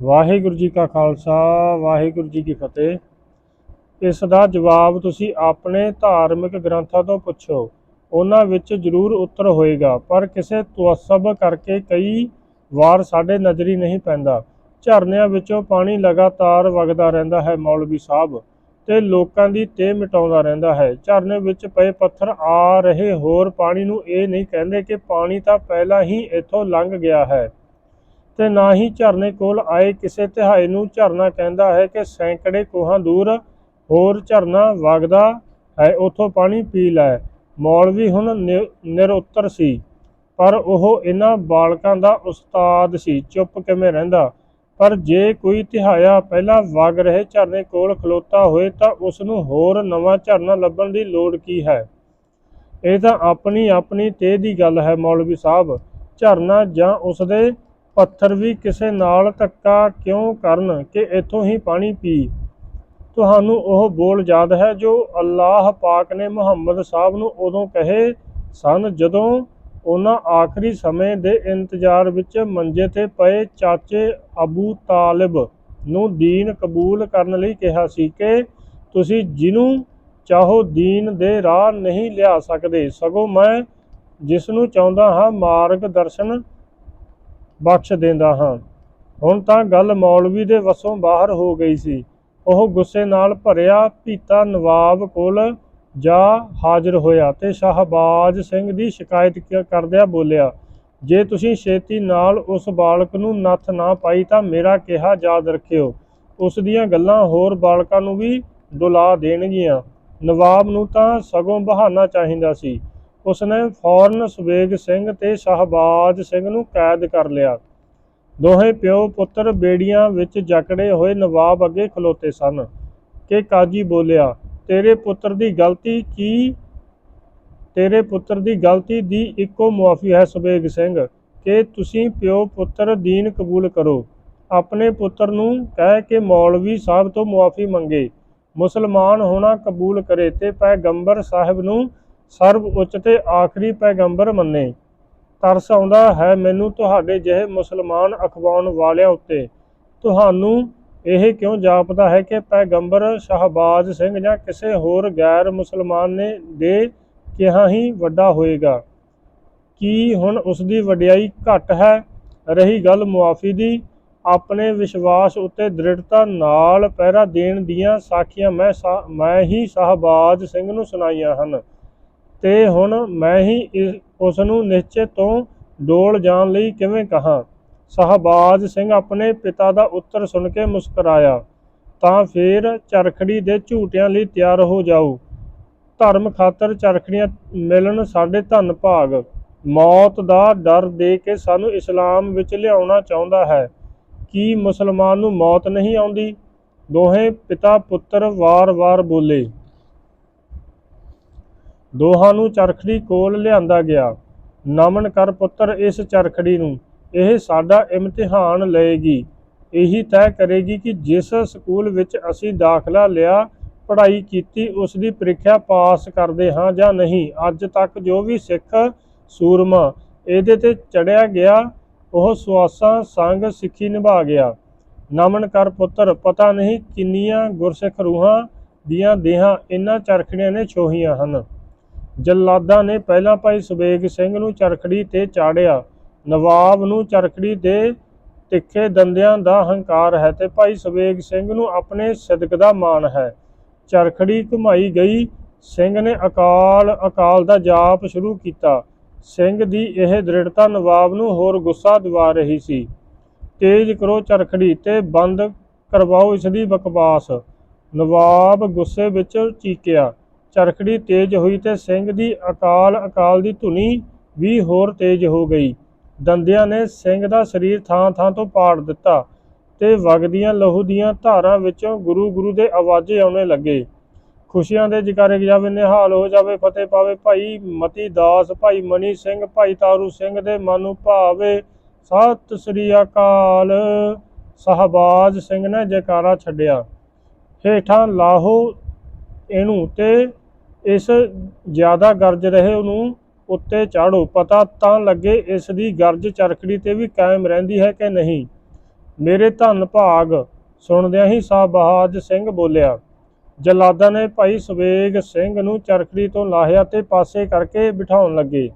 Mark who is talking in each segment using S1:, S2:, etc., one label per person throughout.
S1: ਵਾਹਿਗੁਰੂ ਜੀ ਕਾ ਖਾਲਸਾ, ਵਾਹਿਗੁਰੂ ਜੀ ਕੀ ਫਤਿਹ। ਇਸ ਦਾ ਜਵਾਬ ਤੁਸੀਂ ਆਪਣੇ ਧਾਰਮਿਕ ਗ੍ਰੰਥਾਂ ਤੋਂ ਪੁੱਛੋ। ਉਹਨਾਂ ਵਿੱਚ ਜ਼ਰੂਰ ਉੱਤਰ ਹੋਏਗਾ, ਪਰ ਕਿਸੇ ਤੁਅਸਬ ਕਰਕੇ ਕਈ ਵਾਰ ਸਾਡੇ ਨਜ਼ਰੀ ਨਹੀਂ ਪੈਂਦਾ। ਝਰਨਿਆਂ ਵਿੱਚੋਂ ਪਾਣੀ ਲਗਾਤਾਰ ਵਗਦਾ ਰਹਿੰਦਾ ਹੈ ਮੌਲਵੀ ਸਾਹਿਬ, ਤੇ ਲੋਕਾਂ ਦੀ ਤੇ ਮਿਟਾਉਂਦਾ ਰਹਿੰਦਾ ਹੈ। ਝਰਨੇ ਵਿੱਚ ਪਏ ਪੱਥਰ ਆ ਰਹੇ ਹੋਰ ਪਾਣੀ ਨੂੰ ਇਹ ਨਹੀਂ ਕਹਿੰਦੇ ਕਿ ਪਾਣੀ ਤਾਂ ਪਹਿਲਾਂ ਹੀ ਇੱਥੋਂ ਲੰਘ ਗਿਆ ਹੈ। ਤੇ ਨਾ ਹੀ ਝਰਨੇ ਕੋਲ ਆਏ। ਕਿਸੇ ਤਿਹਾਈ ਨੂੰ ਝਰਨਾ ਕਹਿੰਦਾ ਹੈ ਕਿ ਸੈਂਕੜੇ ਕੋਹਾਂ ਦੂਰ ਹੋਰ ਝਰਨਾ ਵਗਦਾ ਹੈ, ਉੱਥੋਂ ਪਾਣੀ ਪੀ ਲੈ। ਮੌਲਵੀ ਹੁਣ ਨਿ- ਨਿਰਉੱਤਰ ਸੀ, ਪਰ ਉਹ ਇਹਨਾਂ ਬਾਲਕਾਂ ਦਾ ਉਸਤਾਦ ਸੀ, ਚੁੱਪ ਕਿਵੇਂ ਰਹਿੰਦਾ? ਪਰ ਜੇ ਕੋਈ ਤਿਹਾਇਆ ਪਹਿਲਾਂ ਵਗ ਰਹੇ ਝਰਨੇ ਕੋਲ ਖਲੋਤਾ ਹੋਏ, ਤਾਂ ਉਸ ਨੂੰ ਹੋਰ ਨਵਾਂ ਝਰਨਾ ਲੱਭਣ ਦੀ ਲੋੜ ਕੀ ਹੈ? ਇਹ ਤਾਂ ਆਪਣੀ ਆਪਣੀ ਤੇ ਦੀ ਗੱਲ ਹੈ, ਮੌਲਵੀ ਸਾਹਿਬ। ਝਰਨਾ ਜਾਂ ਉਸਦੇ ਪੱਥਰ ਵੀ ਕਿਸੇ ਨਾਲ ਧੱਕਾ ਕਿਉਂ ਕਰਨ ਕਿ ਇੱਥੋਂ ਹੀ ਪਾਣੀ ਪੀ? ਤੁਹਾਨੂੰ ਉਹ ਬੋਲ ਯਾਦ ਹੈ ਜੋ ਅੱਲਾਹ ਪਾਕ ਨੇ ਮੁਹੰਮਦ ਸਾਹਿਬ ਨੂੰ ਉਦੋਂ ਕਹੇ ਸਨ ਜਦੋਂ ਉਹਨਾਂ ਆਖਰੀ ਸਮੇਂ ਦੇ ਇੰਤਜ਼ਾਰ ਵਿੱਚ ਮੰਜੇ ਤੇ ਪਏ ਚਾਚੇ ਅਬੂ ਤਾਲਿਬ ਨੂੰ ਦੀਨ ਕਬੂਲ ਕਰਨ ਲਈ ਕਿਹਾ ਸੀ ਕਿ ਤੁਸੀਂ ਜਿਹਨੂੰ ਚਾਹੋ ਦੀਨ ਦੇ ਰਾਹ ਨਹੀਂ ਲਿਆ ਸਕਦੇ। ਸਗੋਂ ਮੈਂ ਜਿਸ ਨੂੰ ਚਾਹੁੰਦਾ ਹਾਂ ਮਾਰਗ ਦਰਸ਼ਨ ਬਖਸ਼ ਦਿੰਦਾ ਹਾਂ। ਹੁਣ ਤਾਂ ਗੱਲ ਮੌਲਵੀ ਦੇ ਵਸੋਂ ਬਾਹਰ ਹੋ ਗਈ ਸੀ। ਉਹ ਗੁੱਸੇ ਨਾਲ ਭਰਿਆ ਪੀਤਾ ਨਵਾਬ ਕੋਲ ਜਾ ਹਾਜ਼ਰ ਹੋਇਆ ਤੇ ਸ਼ਾਹਬਾਜ਼ ਸਿੰਘ ਦੀ ਸ਼ਿਕਾਇਤ ਕ- ਕਰਦਿਆਂ ਬੋਲਿਆ, ਜੇ ਤੁਸੀਂ ਛੇਤੀ ਨਾਲ ਉਸ ਬਾਲਕ ਨੂੰ ਨੱਥ ਨਾ ਪਾਈ ਤਾਂ ਮੇਰਾ ਕਿਹਾ ਯਾਦ ਰੱਖਿਓ। ਉਸ ਦੀਆਂ ਗੱਲਾਂ ਹੋਰ ਬਾਲਕਾਂ ਨੂੰ ਵੀ ਡੁਲਾ ਦੇਣਗੀਆਂ। ਨਵਾਬ ਨੂੰ ਤਾਂ ਸਗੋਂ ਬਹਾਨਾ ਚਾਹੀਦਾ ਸੀ। ਉਸਨੇ ਫੌਰਨ ਸਵੇਗ ਸਿੰਘ ਤੇ ਸ਼ਾਹਬਾਜ਼ ਸਿੰਘ ਨੂੰ ਕੈਦ ਕਰ ਲਿਆ। ਦੋਹੇ ਪਿਓ ਪੁੱਤਰ ਬੇੜੀਆਂ ਵਿੱਚ ਜਕੜੇ ਹੋਏ ਨਵਾਬ ਅੱਗੇ ਖਲੋਤੇ ਸਨ ਕਿ ਕਾਜੀ ਬੋਲਿਆ, ਤੇਰੇ ਪੁੱਤਰ ਦੀ ਗਲਤੀ ਕੀ? ਤੇਰੇ ਪੁੱਤਰ ਦੀ ਗਲਤੀ ਦੀ ਇੱਕੋ ਮੁਆਫੀ ਹੈ ਸੁਬੇਗ ਸਿੰਘ ਕਿ ਤੁਸੀਂ ਪਿਓ ਪੁੱਤਰ ਦੀਨ ਕਬੂਲ ਕਰੋ। ਆਪਣੇ ਪੁੱਤਰ ਨੂੰ ਕਹਿ ਕੇ ਮੌਲਵੀ ਸਾਹਿਬ ਤੋਂ ਮੁਆਫੀ ਮੰਗੇ। ਮੁਸਲਮਾਨ ਹੋਣਾ ਕਬੂਲ ਕਰੇ ਤੇ ਪੈਗੰਬਰ ਸਾਹਿਬ ਨੂੰ ਸਰਬ ਉੱਚ ਤੇ ਆਖਰੀ ਪੈਗੰਬਰ ਮੰਨੇ। ਤਰਸ ਆਉਂਦਾ ਹੈ ਮੈਨੂੰ ਤੁਹਾਡੇ ਜਿਹੇ ਮੁਸਲਮਾਨ ਅਖਵਾਉਣ ਵਾਲਿਆਂ ਉੱਤੇ। ਤੁਹਾਨੂੰ ਇਹ ਕਿਉਂ ਜਾਪਦਾ ਹੈ ਕਿ ਪੈਗੰਬਰ ਸ਼ਹਬਾਜ਼ ਸਿੰਘ ਜਾਂ ਕਿਸੇ ਹੋਰ ਗੈਰ ਮੁਸਲਮਾਨ ਨੇ ਦੇ ਕਿਹਾ ਹੀ ਵੱਡਾ ਹੋਏਗਾ? ਕੀ ਹੁਣ ਉਸ ਦੀ ਵਡਿਆਈ ਘੱਟ ਹੈ? ਰਹੀ ਗੱਲ ਮੁਆਫੀ ਦੀ। ਆਪਣੇ ਵਿਸ਼ਵਾਸ ਉੱਤੇ ਦ੍ਰਿੜਤਾ ਨਾਲ ਪਹਿਰਾ ਦੇਣ ਦੀਆਂ ਸਾਖੀਆਂ ਮੈਂ ਸਾ- ਮੈਂ ਹੀ ਸ਼ਹਬਾਜ਼ ਸਿੰਘ ਨੂੰ ਸੁਣਾਈਆਂ ਹਨ। ਤੇ ਹੁਣ ਮੈਂ ਹੀ ਇਸ- ਉਸ ਨੂੰ ਨਿਸ਼ਚੇ ਤੋਂ ਡੋਲ ਜਾਣ ਲਈ ਕਿਵੇਂ ਕਹਾਂ? ਸ਼ਹਬਾਜ਼ ਸਿੰਘ ਆਪਣੇ ਪਿਤਾ ਦਾ ਉੱਤਰ ਸੁਣ ਕੇ ਮੁਸਕਰਾਇਆ। ਤਾਂ ਫਿਰ ਚਰਖੜੀ ਦੇ ਝੂਟਿਆਂ ਲਈ ਤਿਆਰ ਹੋ ਜਾਓ। ਧਰਮ ਖਾਤਰ ਚਰਖੜੀਆਂ ਮਿਲਣ ਸਾਡੇ ਧੰਨ ਭਾਗ। ਮੌਤ ਦਾ ਡਰ ਦੇ ਕੇ ਸਾਨੂੰ ਇਸਲਾਮ ਵਿੱਚ ਲਿਆਉਣਾ ਚਾਹੁੰਦਾ ਹੈ। ਕੀ ਮੁਸਲਮਾਨ ਨੂੰ ਮੌਤ ਨਹੀਂ ਆਉਂਦੀ? ਦੋਹੇ ਪਿਤਾ ਪੁੱਤਰ ਵਾਰ-ਵਾਰ ਬੋਲੇ। ਦੋਹਾਂ ਨੂੰ ਚਰਖੜੀ ਕੋਲ ਲਿਆਂਦਾ ਗਿਆ। ਨਮਨ ਕਰ ਪੁੱਤਰ ਇਸ ਚਰਖੜੀ ਨੂੰ, ਇਹ ਸਾਡਾ ਇਮਤਿਹਾਨ ਲਏਗੀ। ਇਹੀ ਤੈਅ ਕਰੇਗੀ ਕਿ ਜਿਸ ਸਕੂਲ ਵਿੱਚ ਅਸੀਂ ਦਾਖਲਾ ਲਿਆ, ਪੜ੍ਹਾਈ ਕੀਤੀ, ਉਸ ਦੀ ਪ੍ਰੀਖਿਆ ਪਾਸ ਕਰਦੇ ਹਾਂ ਜਾਂ ਨਹੀਂ, ਅੱਜ ਤੱਕ ਜੋ ਵੀ ਸਿੱਖ ਸੂਰਮਾ ਇਹਦੇ ਤੇ ਚੜਿਆ ਗਿਆ, ਉਹ ਸੁਆਸਾਂ ਸੰਗ ਸਿੱਖੀ ਨਿਭਾ ਗਿਆ। ਨਮਨ ਕਰ ਪੁੱਤਰ, ਪਤਾ ਨਹੀਂ ਕਿੰਨੀਆਂ ਗੁਰਸਿੱਖ ਰੂਹਾਂ ਦੀਆਂ ਦੇਹਾਂ ਇਹਨਾਂ ਚਰਖੜੀਆਂ ਨੇ ਛੋਹੀਆਂ ਹਨ। ਜੱਲਾਦਾਂ ਨੇ ਪਹਿਲਾਂ ਭਾਈ ਸੁਬੇਗ ਸਿੰਘ ਨੂੰ ਚਰਖੜੀ ਤੇ ਚਾੜਿਆ। ਨਵਾਬ ਨੂੰ ਚਰਖੜੀ ਦੇ ਤਿੱਖੇ ਦੰਦਿਆਂ ਦਾ ਹੰਕਾਰ ਹੈ ਤੇ ਭਾਈ ਸੁਬੇਗ ਸਿੰਘ ਨੂੰ ਆਪਣੇ ਸਿਦਕ ਦਾ ਮਾਣ ਹੈ। ਚਰਖੜੀ ਘੁਮਾਈ ਗਈ। ਸਿੰਘ ਨੇ ਅਕਾਲ ਅਕਾਲ ਦਾ ਜਾਪ ਸ਼ੁਰੂ ਕੀਤਾ। ਸਿੰਘ ਦੀ ਇਹ ਦ੍ਰਿੜਤਾ ਨਵਾਬ ਨੂੰ ਹੋਰ ਗੁੱਸਾ ਦਿਵਾ ਰਹੀ ਸੀ। ਤੇਜ਼ ਕਰੋ ਚਰਖੜੀ ਤੇ ਬੰਦ ਕਰਵਾਓ ਇਸ ਦੀ ਬਕਵਾਸ। ਨਵਾਬ ਗੁੱਸੇ ਵਿੱਚ ਚੀਕਿਆ। ਚਰਖੜੀ ਤੇਜ਼ ਹੋਈ ਤੇ ਸਿੰਘ ਦੀ ਅਕਾਲ ਅਕਾਲ ਦੀ ਧੁਨੀ ਵੀ ਹੋਰ ਤੇਜ਼ ਹੋ ਗਈ। ਦੰਦਿਆਂ ਨੇ ਸਿੰਘ ਦਾ ਸਰੀਰ ਥਾਂ ਥਾਂ ਤੋਂ ਪਾੜ ਦਿੱਤਾ ਤੇ ਵਗਦੀਆਂ ਲਹੂ ਦੀਆਂ ਧਾਰਾਂ ਵਿੱਚੋਂ ਗੁਰੂ ਗੁਰੂ ਦੇ ਆਵਾਜ਼ੇ ਆਉਣੇ ਲੱਗੇ। ਖੁਸ਼ੀਆਂ ਦੇ ਜਕਾਰੇ ਜਾਵੇ, ਨਿਹਾਲ ਹੋ ਜਾਵੇ, ਫਤਿਹ ਪਾਵੇ, ਭਾਈ ਮਤੀ ਦਾਸ, ਭਾਈ ਮਨੀ ਸਿੰਘ, ਭਾਈ ਤਾਰੂ ਸਿੰਘ ਦੇ ਮਨ ਨੂੰ ਭਾਵੇ, ਸਤਿ ਸ੍ਰੀ ਅਕਾਲ। ਸਹਬਾਜ਼ ਸਿੰਘ ਨੇ ਜੈਕਾਰਾ ਛੱਡਿਆ। ਹੇਠਾਂ ਲਾਹੋ ਇਹਨੂੰ ਤੇ ਇਸ ਜ਼ਿਆਦਾ ਗਰਜ ਰਹੇ ਉਹਨੂੰ ਉੱਤੇ ਚਾੜੋ। ਪਤਾ ਤਾਂ ਲੱਗੇ ਇਸ ਦੀ ਗਰਜ ਚਰਖੜੀ ਤੇ ਵੀ ਕਾਇਮ ਰਹਿੰਦੀ ਹੈ ਕਿ ਨਹੀਂ। ਮੇਰੇ ਧੰਨ ਭਾਗ, ਸੁਣਦਿਆਂ ਹੀ ਸਾਬਾਜ ਸਿੰਘ ਬੋਲਿਆ। ਜਲਾਦਾਂ ਨੇ ਭਾਈ ਸਵੇਗ ਸਿੰਘ ਨੂੰ ਚਰਖੜੀ ਤੋਂ ਲਾਹਿਆ ਤੇ ਪਾਸੇ ਕਰਕੇ ਬਿਠਾਉਣ ਲੱਗੇ।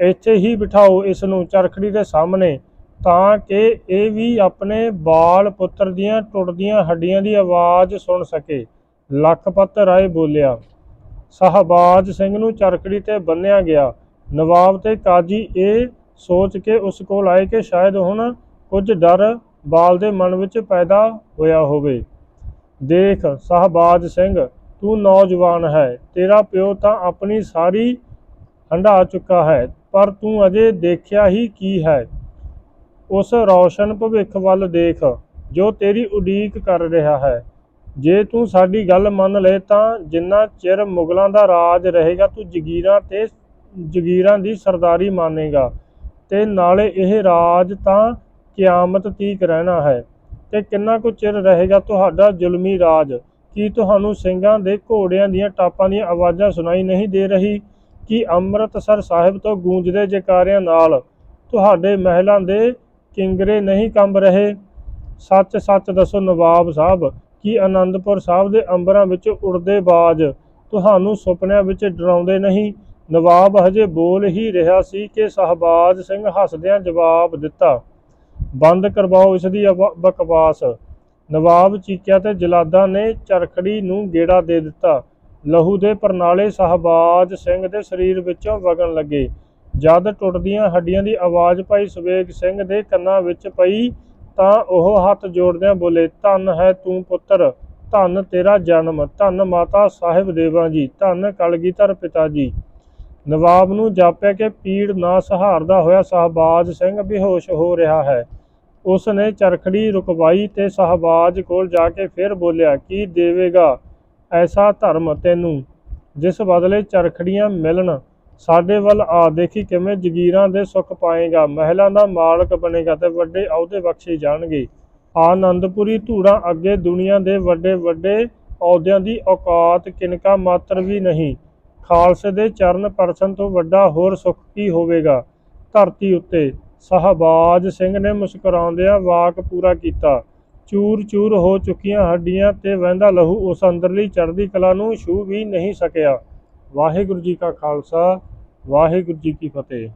S1: ਇੱਥੇ ਹੀ ਬਿਠਾਓ ਇਸ ਨੂੰ ਚਰਖੜੀ ਦੇ ਸਾਹਮਣੇ, ਤਾਂ ਕਿ ਇਹ ਵੀ ਆਪਣੇ ਬਾਲ ਪੁੱਤਰ ਦੀਆਂ ਟੁੱਟਦੀਆਂ ਹੱਡੀਆਂ ਦੀ ਆਵਾਜ਼ ਸੁਣ ਸਕੇ। ਲਖਪਤ ਰਾਏ ਬੋਲਿਆ, ਸ਼ਹਬਾਜ਼ ਸਿੰਘ ਨੂੰ ਚਰਖੜੀ ਤੇ ਬੰਨਿਆ ਗਿਆ। ਨਵਾਬ ਤੇ ਕਾਜੀ ਇਹ ਸੋਚ ਕੇ ਉਸ ਕੋਲ ਆਏ ਕਿ ਸ਼ਾਇਦ ਹੁਣ ਕੁਝ ਡਰ ਬਾਲ ਦੇ ਮਨ ਵਿੱਚ ਪੈਦਾ ਹੋਇਆ ਹੋਵੇ। ਦੇਖ ਸ਼ਹਬਾਜ਼ ਸਿੰਘ, ਤੂੰ ਨੌਜਵਾਨ ਹੈ, ਤੇਰਾ ਪਿਓ ਤਾਂ ਆਪਣੀ ਸਾਰੀ ਹੰਢਾ ਚੁੱਕਾ ਹੈ, ਪਰ ਤੂੰ ਅਜੇ ਦੇਖਿਆ ਹੀ ਕੀ ਹੈ। ਉਸ ਰੌਸ਼ਨ ਭਵਿੱਖ ਵੱਲ ਦੇਖ, ਜੋ ਤੇਰੀ ਉਡੀਕ ਕਰ ਰਿਹਾ ਹੈ। ਜੇ ਤੂੰ ਸਾਡੀ ਗੱਲ ਮੰਨ ਲਏ ਤਾਂ ਜਿੰਨਾ ਚਿਰ ਮੁਗਲਾਂ ਦਾ ਰਾਜ ਰਹੇਗਾ, ਤੂੰ ਜਗੀਰਾਂ ਤੇ, ਜਗੀਰਾਂ ਦੀ ਸਰਦਾਰੀ ਮਾਨੇਗਾ। ਤੇ ਨਾਲੇ ਇਹ ਰਾਜ ਤਾਂ ਕਿਆਮਤ ਤੀਕ ਰਹਿਣਾ ਹੈ ਤੇ ਕਿੰਨਾ ਕੁ ਚਿਰ ਰਹੇਗਾ ਤੁਹਾਡਾ ਜ਼ੁਲਮੀ ਰਾਜ? ਕੀ ਤੁਹਾਨੂੰ ਸਿੰਘਾਂ ਦੇ ਘੋੜਿਆਂ ਦੀਆਂ ਟਾਪਾਂ ਦੀਆਂ ਆਵਾਜ਼ਾਂ ਸੁਣਾਈ ਨਹੀਂ ਦੇ ਰਹੀ? ਕਿ ਅੰਮ੍ਰਿਤਸਰ ਸਾਹਿਬ ਤੋਂ ਗੂੰਜਦੇ ਜਕਾਰਿਆਂ ਨਾਲ ਤੁਹਾਡੇ ਮਹਿਲਾਂ ਦੇ ਕਿੰਗਰੇ ਨਹੀਂ ਕੰਬ ਰਹੇ? ਸੱਚ ਸੱਚ ਦੱਸੋ ਨਵਾਬ ਸਾਹਿਬ ਕਿ ਆਨੰਦਪੁਰ ਸਾਹਿਬ ਦੇ ਅੰਬਰਾਂ ਵਿੱਚ ਉੜਦੇ ਬਾਜ ਤੁਹਾਨੂੰ ਸੁਪਨਿਆਂ ਵਿੱਚ ਡਰਾਉਂਦੇ ਨਹੀਂ। ਨਵਾਬ ਹਜੇ ਬੋਲ ਹੀ ਰਿਹਾ ਸੀ ਕਿ ਸ਼ਹਬਾਜ਼ ਸਿੰਘ ਹੱਸਦਿਆਂ ਜਵਾਬ ਦਿੱਤਾ, ਬੰਦ ਕਰਵਾਓ ਇਸ ਦੀ ਬਕਵਾਸ। ਨਵਾਬ ਚੀਕਿਆ ਤੇ ਜਲਾਦਾਂ ਨੇ ਚਰਖੜੀ ਨੂੰ ਗੇੜਾ ਦੇ ਦਿੱਤਾ। ਲਹੂ ਦੇ ਪਰਨਾਲੇ ਸ਼ਹਬਾਜ਼ ਸਿੰਘ ਦੇ ਸਰੀਰ ਵਿੱਚੋਂ ਵਗਣ ਲੱਗੇ। ਜਦ ਟੁੱਟਦੀਆਂ ਹੱਡੀਆਂ ਦੀ ਆਵਾਜ਼ ਭਾਈ ਸੁਵੇਗ ਸਿੰਘ ਦੇ ਕੰਨਾਂ ਵਿੱਚ ਪਈ ਤਾਂ ਉਹ ਹੱਥ ਜੋੜਦਿਆਂ ਬੋਲੇ, ਧੰਨ ਹੈ ਤੂੰ ਪੁੱਤਰ, ਧੰਨ ਤੇਰਾ ਜਨਮ, ਧੰਨ ਮਾਤਾ ਸਾਹਿਬ ਦੇਵਾਂ ਜੀ, ਧੰਨ ਕਲਗੀਧਰ ਪਿਤਾ ਜੀ। ਨਵਾਬ ਨੂੰ ਜਾਪਿਆ ਕਿ ਪੀੜ ਨਾ ਸਹਾਰਦਾ ਹੋਇਆ ਸ਼ਹਬਾਜ਼ ਸਿੰਘ ਬੇਹੋਸ਼ ਹੋ ਰਿਹਾ ਹੈ। ਉਸ ਨੇ ਚਰਖੜੀ ਰੁਕਵਾਈ ਤੇ ਸ਼ਹਬਾਜ਼ ਕੋਲ ਜਾ ਕੇ ਫਿਰ ਬੋਲਿਆ, ਕੀ ਦੇਵੇਗਾ ਐਸਾ ਧਰਮ ਤੈਨੂੰ, ਜਿਸ ਬਦਲੇ ਚਰਖੜੀਆਂ ਮਿਲਣ ਸਾਡੇ ਵੱਲ ਆ, ਦੇਖੀ ਕਿਵੇਂ ਜਗੀਰਾਂ ਦੇ ਸੁੱਖ ਪਾਏਗਾ, ਮਹਿਲਾਂ ਦਾ ਮਾਲਕ ਬਣੇਗਾ ਤੇ ਵੱਡੇ ਅਹੁਦੇ ਬਖਸ਼ੇ ਜਾਣਗੇ। ਆਨੰਦਪੁਰੀ ਧੂੜਾਂ ਅੱਗੇ ਦੁਨੀਆ ਦੇ ਵੱਡੇ ਵੱਡੇ ਅਹੁਦਿਆਂ ਦੀ ਔਕਾਤ ਕਿਨਕਾ ਮਾਤਰ ਵੀ ਨਹੀਂ। ਖਾਲਸੇ ਦੇ ਚਰਨ ਪਰਸਨ ਤੋਂ ਵੱਡਾ ਹੋਰ ਸੁੱਖ ਕੀ ਹੋਵੇਗਾ? ਧਰਤੀ ਉੱਤੇ ਸ਼ਹਬਾਜ਼ ਸਿੰਘ ਨੇ ਮੁਸਕਰਾਉਂਦਿਆਂ ਵਾਕ ਪੂਰਾ ਕੀਤਾ। ਚੂਰ ਚੂਰ ਹੋ ਚੁੱਕੀਆਂ ਹੱਡੀਆਂ ਤੇ ਵਹਿੰਦਾ ਲਹੂ ਉਸ ਅੰਦਰਲੀ ਚੜ੍ਹਦੀ ਕਲਾ ਨੂੰ ਛੂ ਵੀ ਨਹੀਂ ਸਕਿਆ। ਵਾਹਿਗੁਰੂ ਜੀ ਕਾ ਖਾਲਸਾ ਵਾਹਿਗੁਰੂ ਜੀ ਕੀ ਫਤਿਹ।